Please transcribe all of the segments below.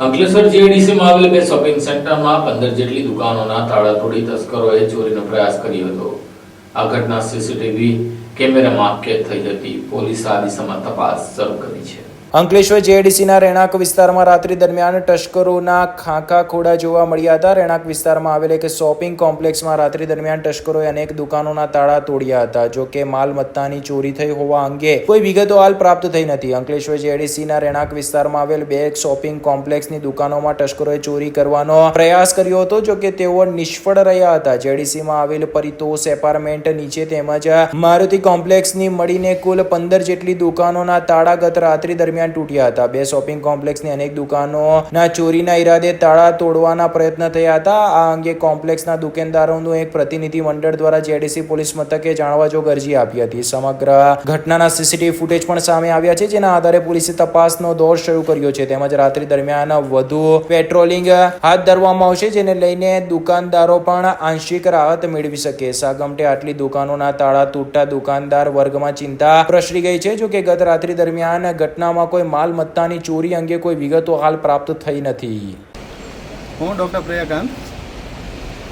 અંકલેશ્વર જીઆઈડીસીમાં આવેલ બે શોપિંગ સેન્ટરમાં પંદર જેટલી દુકાનોના તાળા તોડી તસ્કરોએ ચોરીનો પ્રયાસ કર્યો હતો. આ ઘટના સીસીટીવી કેમેરામાં કેદ થઈ હતી પોલીસે આ દિશામાં તપાસ શરૂ કરી છે. અંકલેશ્વર જેડીસીના રહેણાંક વિસ્તારમાં રાત્રિ દરમિયાન તસ્કરોના ખાંખા ખોડા જોવા મળ્યા હતા. રહેણાંક વિસ્તારમાં આવેલ એક શોપિંગ કોમ્પ્લેક્સમાં રાત્રિ દરમિયાન તસ્કરોએ અનેક દુકાનોના તાળા તોડ્યા હતા, જો કે માલ મત્તાની ચોરી થઈ હોવા અંગે કોઈ વિગતો હાલ પ્રાપ્ત થઈ નથી. અંકલેશ્વર જેડીસીના રહેણાંક વિસ્તારમાં આવેલ બે શોપિંગ કોમ્પ્લેક્સની દુકાનોમાં તસ્કરોએ ચોરી કરવાનો પ્રયાસ કર્યો હતો, જો કે તેઓ નિષ્ફળ રહ્યા હતા. જેડીસીમાં આવેલ પરિતોષ એપાર્ટમેન્ટ નીચે તેમજ મારુતિ કોમ્પ્લેક્સની મળીને કુલ પંદર જેટલી દુકાનોના તાળા ગત રાત્રિ દરમિયાન તૂટ્યા હતા. બે શોપિંગ કોમ્પ્લેક્સની અનેક દુકાનોના ચોરીના ઈરાદે તાળા તોડવાના પ્રયત્ન થયા હતા. આ અંગે કોમ્પ્લેક્સના દુકાનદારોનું એક પ્રતિનિધિ મંડળ દ્વારા જેડીસી પોલીસ મથકે જાણવા જોગ અરજી આપી હતી. સમગ્ર ઘટનાના સીસીટીવી ફૂટેજ પણ સામે આવ્યા છે, જેના આધારે પોલીસે તપાસનો દોર શરૂ કર્યો છે. તેમજ રાત્રિ દરમિયાન વધુ પેટ્રોલિંગ હાથ ધરવામાં આવશે, જેને લઈને દુકાનદારો પણ આંશિક રાહત મેળવી શકે. સાગમટે આટલી દુકાનોના તાળા તૂટતા દુકાનદાર વર્ગમાં ચિંતા પ્રસરી ગઈ છે જો કે ગત રાત્રિ દરમિયાન ઘટનામાં કોઈ માલ મત્તાની ચોરી અંગે કોઈ વિગતો હાલ પ્રાપ્ત થઈ નથી. હું ડૉક્ટર પ્રિયાકાંત.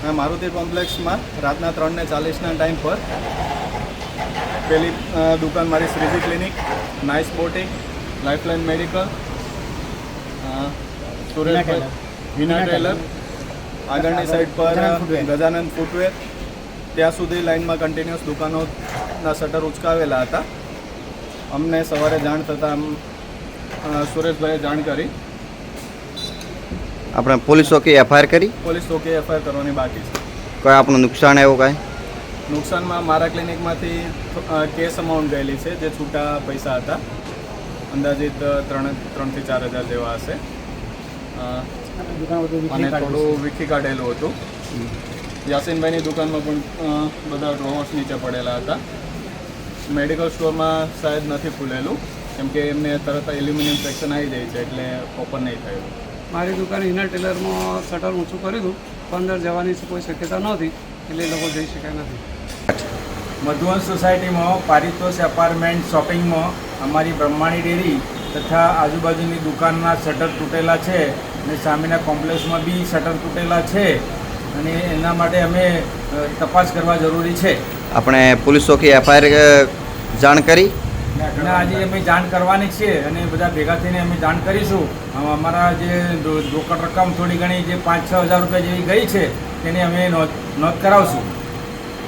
મેં મારુતિ કોમ્પ્લેક્સમાં રાતના ત્રણને ચાલીસના ટાઈમ પર પેલી દુકાન મારી Shreeji clinic nice boutique lifeline medical Sureshbhai Hina tailor. આગળની સાઈડ પર ગજાનંદ ફૂટવેર ત્યાં સુધી લાઇનમાં કન્ટિન્યુઅસ દુકાનોના શટર ઉચકાવેલા હતા. અમને સવારે જાણ થતાં સુરેશભાઈએ જાણ કરી. આપણે પોલીસ ચોકી એફઆઈઆર કરી? પોલીસ ચોકી એફઆઈઆર કરવાની બાકી છે. કોઈ આપણું નુકસાન એવું કાંઈ? નુકસાનમાં મારા ક્લિનિકમાંથી કેસ અમાઉન્ટ ગયેલી છે જે છૂટા પૈસા હતા. અંદાજિત ત્રણ ત્રણથી ચાર હજાર જેવા હશે. અને થોડું વીખી કાઢેલું હતું. યાસીનભાઈની દુકાનમાં પણ બધા ડ્રોવર્સ નીચે પડેલા હતા. મેડિકલ સ્ટોરમાં શાયદ નથી ખુલેલું. કેમ કે એમને તરત એલ્યુમિનિયમ સેક્શન આવી જાય છે એટલે ઓપન નહીં થયું. મારી દુકાન ઇનર ટેલરમાં શટર ઊંચું કર્યું હતું પણ અંદર જવાની કોઈ શક્યતા નહોતી એટલે એ લોકો જઈ શક્યા નથી. મધુવન સોસાયટીમાં પારિતોષ એપાર્ટમેન્ટ શોપિંગમાં અમારી બ્રહ્માણી ડેરી તથા આજુબાજુની દુકાનના શટર તૂટેલા છે અને સામેના કોમ્પ્લેક્સમાં બી શટર તૂટેલા છે અને એના માટે અમે તપાસ કરવા જરૂરી છે. આપણે પોલીસ ચોકી એફઆઈઆર જાણ કરી. અને આજે અમે જાણ કરવાની છીએ અને બધા ભેગા થઈને અમે જાણ કરીશું. અમારા જે રોકડ રકમ થોડી ઘણી જે પાંચ છ હજાર રૂપિયા જેવી ગઈ છે, તેની અમે નોંધ નોંધ કરાવશું.